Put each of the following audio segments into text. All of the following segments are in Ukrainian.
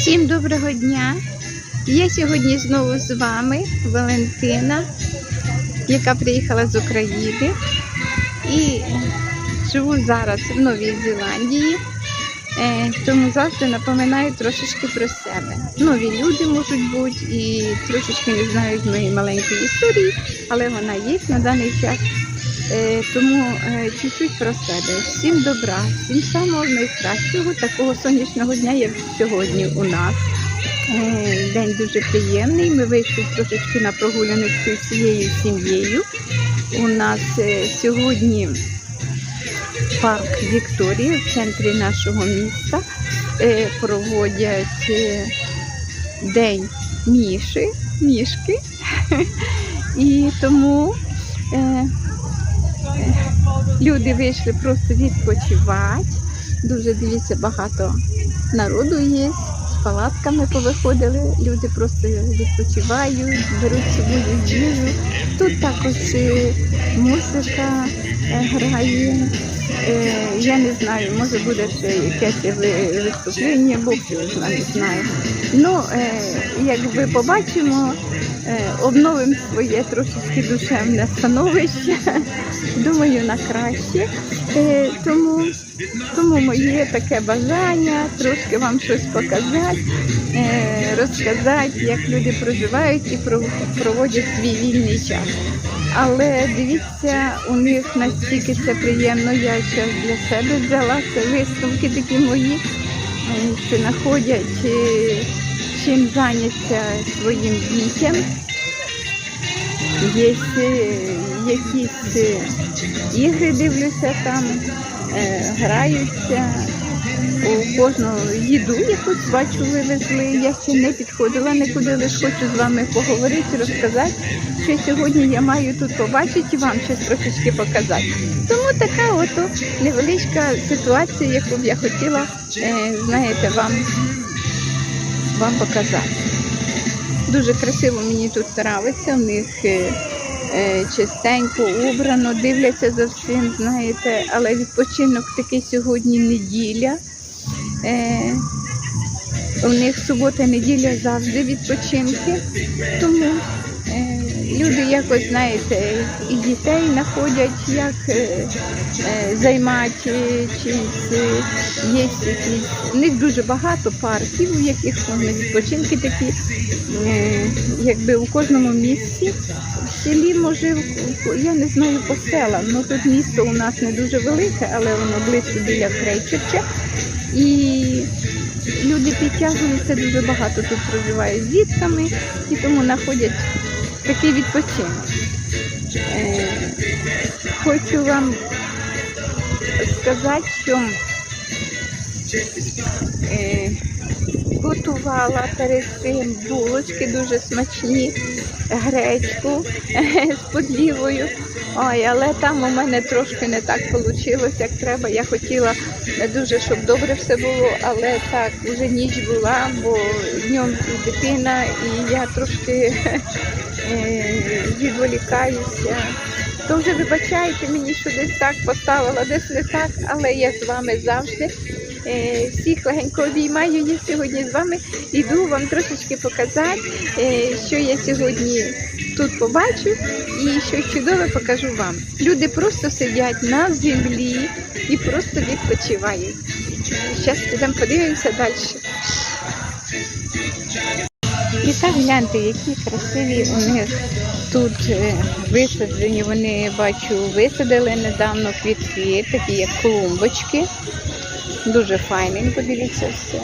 Всім доброго дня! Я сьогодні знову з вами, Валентина, яка приїхала з України і живу зараз в Новій Зеландії, Е, тому завжди напоминаю трошечки про себе. Нові люди можуть бути і трошечки не знають моєї маленької історії, але вона є на даний час. Е, Тому е, чуть-чуть про себе. Всім добра, всім самого найкращого, такого сонячного дня, як сьогодні у нас. Е, День дуже приємний. Ми вийшли трошечки на прогуляночку всією сім'єю. У нас сьогодні парк Вікторія в центрі нашого міста. Проводять день міші, мішки. І тому Люди вийшли просто відпочивати. Дуже дивіться, багато народу є. З палатками повиходили. Люди просто відпочивають, беруть з собою їжу. Тут також музика е, грає. Е, Я не знаю, може буде ще якесь виступлення, його не знаю. Ну, е, якби побачимо, обновимо своє трошечки душевне становище. Думаю, на краще. Е, Тому, тому моє таке бажання трошки вам щось показати, е, розказати, як люди проживають і проводять свій вільний час. Але дивіться, у них настільки це приємно. Я ще для себе взяла це висновки такі мої, е, що знаходять е, чим зайняття своїм дітям. Є е, якісь е, ігри, дивлюся там, е, граються. У кожного їду якусь бачу вивезли. Я ще не підходила нікуди, лише хочу з вами поговорити, розказати, що сьогодні я маю тут побачити і вам щось трошечки показати. Тому така ото невеличка ситуація, яку б я хотіла, знаєте, вам, вам показати. Дуже красиво мені тут нравиться, у них е, е, чистенько, убрано, дивляться за всім, знаєте, але відпочинок такий сьогодні неділя. Е, у них субота, неділя завжди відпочинки. Тому е, якось, знаєте, і дітей знаходять, як е, е, займати чимось. Е, Є якісь, у них дуже багато парків, у яких можна відпочинки такі, е, якби у кожному місці. В селі, може, я не знаю по селам, ну тут місто у нас не дуже велике, але воно близько біля Крейчерча. І люди підтягуються дуже багато тут проживають з дітками і тому знаходять такий відпочинок. Е, хочу вам сказати, що е, готувала перед цим булочки дуже смачні, гречку з подлівою. Ой, але там у мене трошки не так вийшло, як треба. Я хотіла дуже, щоб добре все було, але так, вже ніч була, бо днем дитина, і я трошки е, відволікаюся. То вже вибачайте мені, що десь так поставила, десь не так, але я з вами завжди. Е, Всіх легенько обіймаю, я сьогодні з вами іду вам трошечки показати, е, що я сьогодні тут побачу і що чудове покажу вам. Люди просто сидять на землі і просто відпочивають. Зараз підемо подивимося далі. І так гляньте, які красиві у них тут е, висаджені. Вони бачу, висадили недавно квітки, такі як клумбочки. Дуже файненько, дивіться все.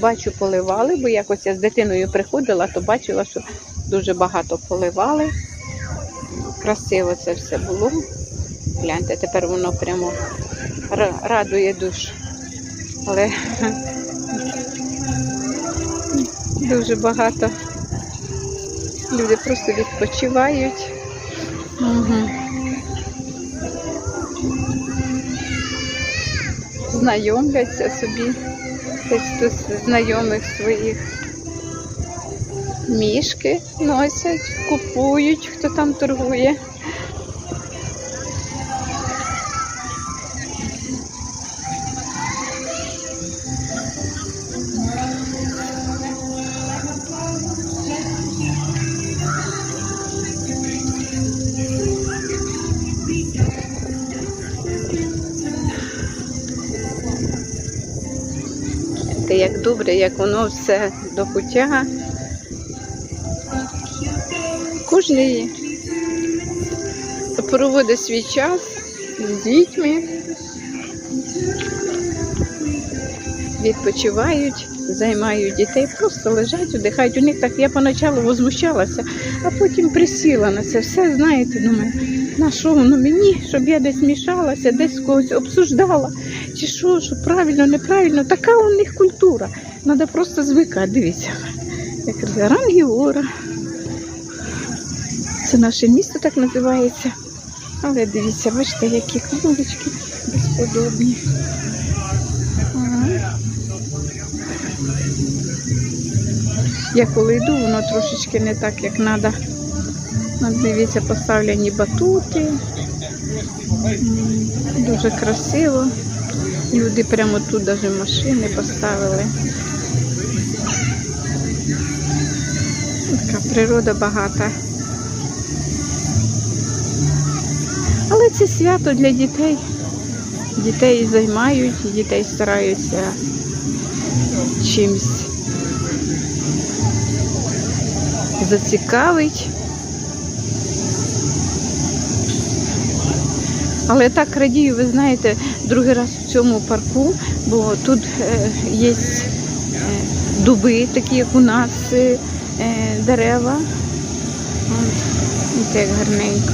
Бачу, поливали, бо якось я з дитиною приходила, то бачила, що дуже багато поливали. Красиво це все було. Гляньте, тепер воно прямо радує душу. Але дуже багато. Люди просто відпочивають. Угу. Знайомляться собі. Десь тут знайомих своїх мішки носять, купують, хто там торгує. Гляньте, як добре, як воно все до пуття. Кожний проводить свій час з дітьми, відпочивають, займають дітей, просто лежать, віддихають. У них так я поначалу возмущалася, а потім присіла на це все, знаєте, думаю, на що воно мені, щоб я десь мішалася, десь когось обсуждала, чи що, що правильно, неправильно. Така у них культура. Треба просто звикати, дивіться. Як Рангіора. Це наше місто так називається. Але дивіться, бачите, які клубочки безподобні. Я коли йду, воно трошечки не так, як треба. Дивіться, поставлені батути. Дуже красиво. Люди прямо тут навіть машини поставили. Така природа багата. Але це свято для дітей. Дітей займають, дітей стараються чимось зацікавить. Але так радію, ви знаєте, другий раз в цьому парку, бо тут е, є е, дуби, такі як у нас, е, дерева. І як гарненько.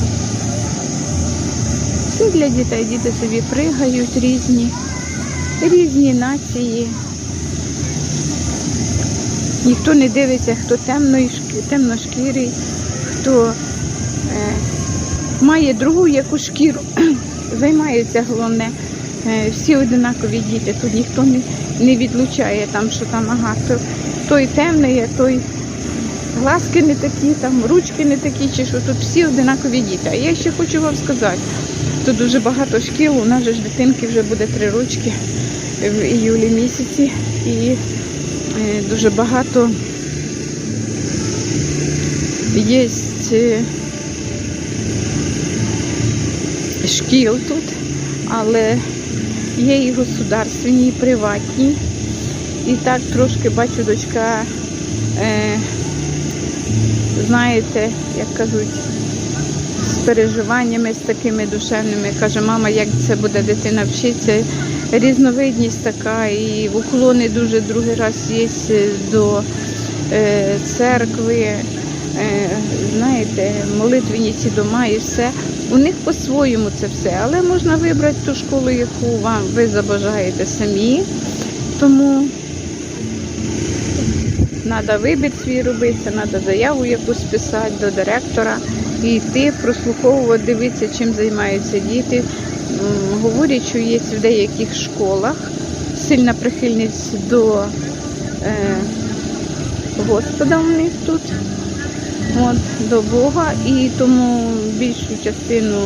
Все для дітей. Діти собі пригають різні, різні нації. Ніхто не дивиться, хто темношкірий, хто е, має другу яку шкіру. Займаються головне. Е, всі одинакові діти. Тут ніхто не, не відлучає там, що там ага, то, той темний, а той глазки не такі, там ручки не такі, чи що тут всі одинакові діти. А я ще хочу вам сказати, тут дуже багато шкіл, у нас же ж дитинки вже буде три ручки в іюлі місяці. І е, дуже багато є шкіл тут, але є і государственні, і приватні. І так трошки бачу, дочка, е, знаєте, як кажуть, з переживаннями, з такими душевними. Каже, мама, як це буде дитина вчитися. Різновидність така, і уклони дуже другий раз є до е, церкви, е, знаєте, молитвені ці дома і все. У них по-своєму це все, але можна вибрати ту школу, яку вам ви забажаєте самі. Тому треба вибір свій робити, треба заяву якусь писати до директора і йти, прослуховувати, дивитися, чим займаються діти. Говорять, що є в деяких школах сильна прихильність до е, Господа у них тут, от, до Бога, і тому більшу частину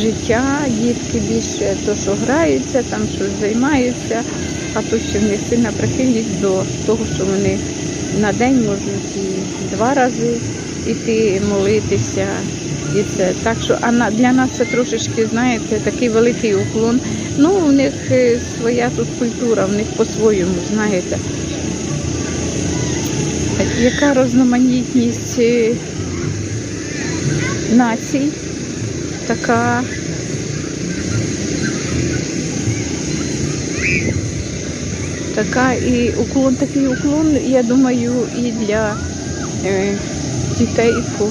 життя дітки більше то, що граються, там щось займаються, а то ще в них сильна прихильність до того, що вони на день можуть і два рази іти молитися. І це так що а для нас це трошечки, знаєте, такий великий уклон. Ну, у них е, своя тут культура, в них по-своєму, знаєте. Яка розноманітність е, націй, така. Така і уклон, такий уклон, я думаю, і для е, дітей по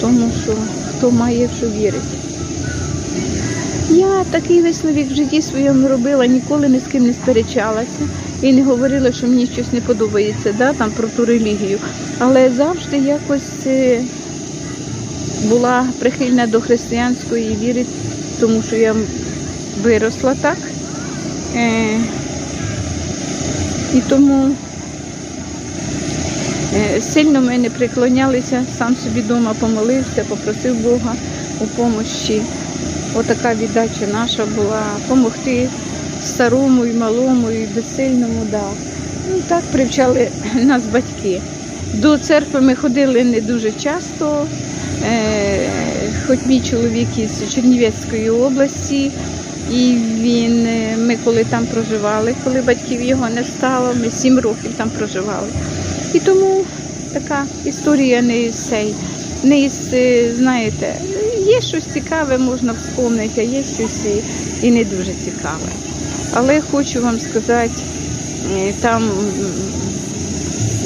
тому, що хто має що вірить. Я такий висновок в житті своєму робила, ніколи ні з ким не сперечалася і не говорила, що мені щось не подобається, да, там про ту релігію. Але завжди якось е, була прихильна до християнської віри, тому що я виросла так. Е, і тому е, сильно ми не приклонялися, сам собі вдома помолився, попросив Бога у помощі. Отака віддача наша була допомогти старому і малому, і безсильному, да. Ну так привчали нас батьки. До церкви ми ходили не дуже часто, е, хоч мій чоловік із Чернівецької області, І він, е, ми коли там проживали, коли батьків його не стало, ми сім років там проживали. І тому така історія не із цей, не із, е, знаєте, є щось цікаве, можна вспомнити, а є щось і, і не дуже цікаве. Але хочу вам сказати, е, там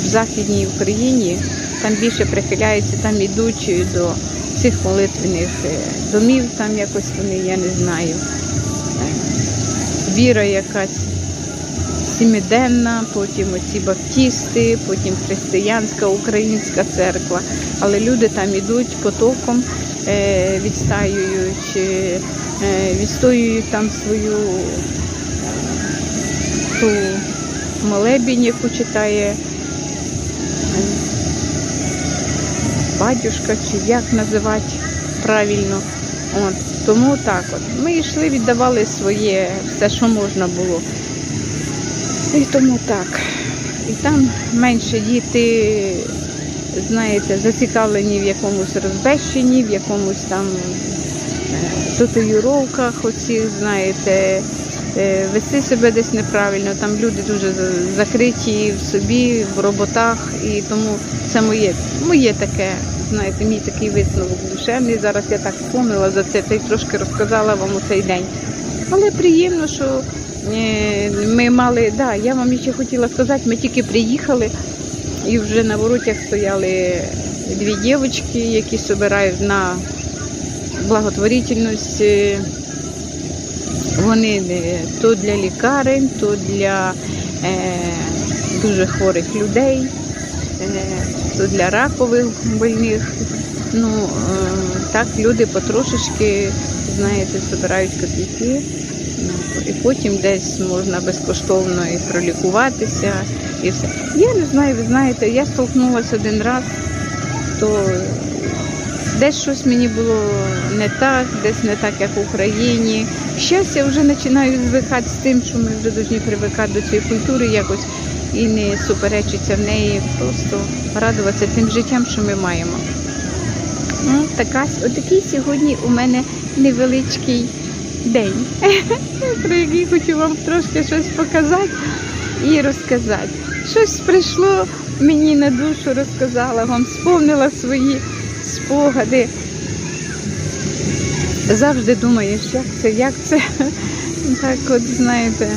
в Західній Україні там більше прихиляються, там ідуть до цих молитвених е, домів, там якось вони, я не знаю, е, віра якась сімиденна, потім оці баптісти, потім християнська українська церква. Але люди там ідуть потоком, відстаюють, відстоюють там свою ту молебінь, яку читає батюшка, чи як називати правильно. От, тому так от. Ми йшли, віддавали своє, все, що можна було. І тому так. І там менше діти, знаєте, зацікавлені в якомусь розбещенні, в якомусь там е, татуїровках, оці, знаєте, вести себе десь неправильно. Там люди дуже закриті в собі, в роботах, і тому це моє, моє таке, знаєте, мій такий висновок душевний. Зараз я так вспомнила за це та й трошки розказала вам у цей день. Але приємно, що е, ми мали, да, я вам ще хотіла сказати, ми тільки приїхали і вже на воротях стояли дві дівчатки, які збирають на благотворительність. Вони то для лікарень, то для е, дуже хворих людей, е, то для ракових больних. Ну, е, так люди потрошечки, знаєте, збирають копійки. Ну, І потім десь можна безкоштовно і пролікуватися, і все. Я не знаю, ви знаєте, я столкнулася один раз, то десь щось мені було не так, десь не так, як в Україні. Щас я вже починаю звикати з тим, що ми вже повинні привикати до цієї культури якось і не суперечиться в неї, просто радуватися тим життям, що ми маємо. Ну, така, отакий сьогодні у мене невеличкий день, про який хочу вам трошки щось показати і розказати. Щось прийшло мені на душу, розказала вам, сповнила свої спогади. Завжди думаєш, як це, як це. Так от знаєте.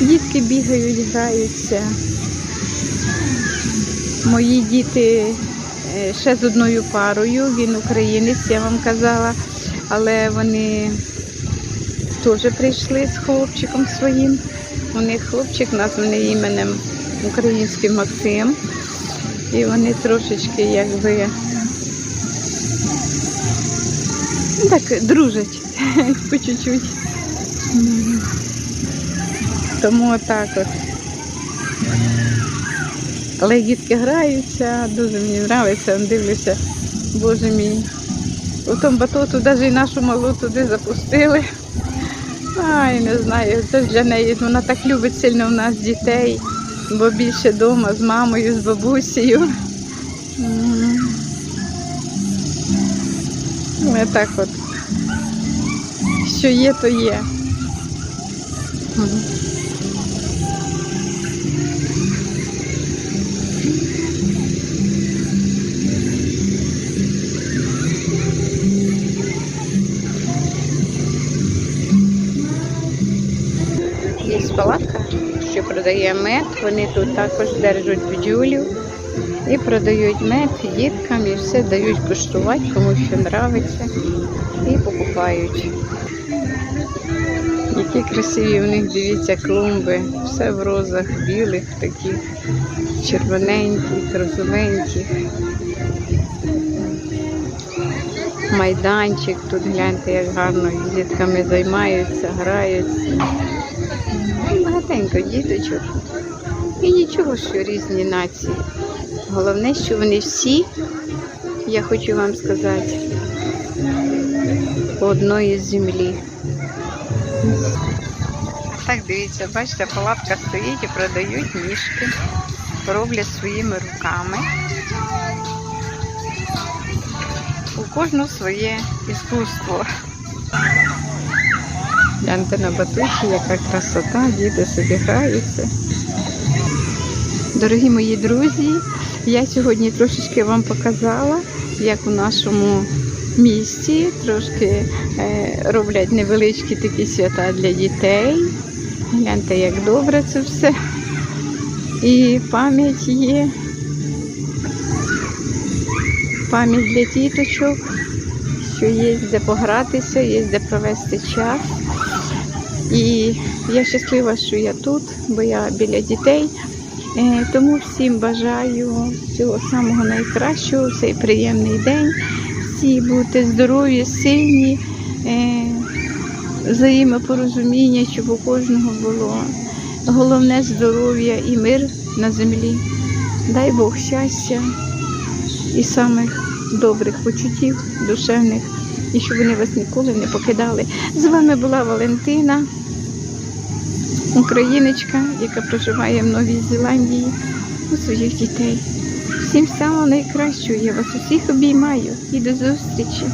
Дітки бігають, граються. Мої діти е, ще з одною парою, він українець, я вам казала, але вони теж прийшли з хлопчиком своїм. У них хлопчик названий іменем український Максим. І вони трошечки якби ну, так дружать по чуть-чуть. Тому отак от. Але дітки граються, дуже мені подобається, дивлюся, боже мій. У тому батуту навіть і нашу малу туди запустили. Ай, не знаю, це ж для неї. Вона так любить сильно в нас дітей, бо більше вдома з мамою, з бабусею. М. Ну, так от. Що є, то є. Палатка, що продає мед. Вони тут також держать бджолів і продають мед діткам і все дають куштувати, кому що подобається. І покупають. Які красиві у них, дивіться, клумби. Все в розах, білих, таких червоненьких, розовеньких. Майданчик тут гляньте, як гарно з дітками займаються, граються. Багатенько діточок. І нічого, що різні нації. Головне, що вони всі, я хочу вам сказати, одної землі. Так, дивіться, бачите, палатка стоїть і продають ніжки. роблять своїми руками. У кожного своє іскусство. Гляньте на батуті, яка красота, діти собі. Дорогі мої друзі, я сьогодні трошечки вам показала, як у нашому місті трошки е, роблять невеличкі такі свята для дітей. Гляньте, як добре це все. І пам'ять є. Пам'ять для діточок, що є де погратися, є де провести час. І я щаслива, що я тут, бо я біля дітей. Е, Тому всім бажаю всього самого найкращого, цей приємний день. Всі будьте здорові, сильні, е, взаємопорозуміння, щоб у кожного було. Головне здоров'я і мир на землі. Дай Бог щастя і самих добрих почуттів душевних, і щоб вони вас ніколи не покидали. З вами була Валентина, україночка, яка проживає в Новій Зеландії у своїх дітей. Всім самого найкращого. Я вас усіх обіймаю і до зустрічі.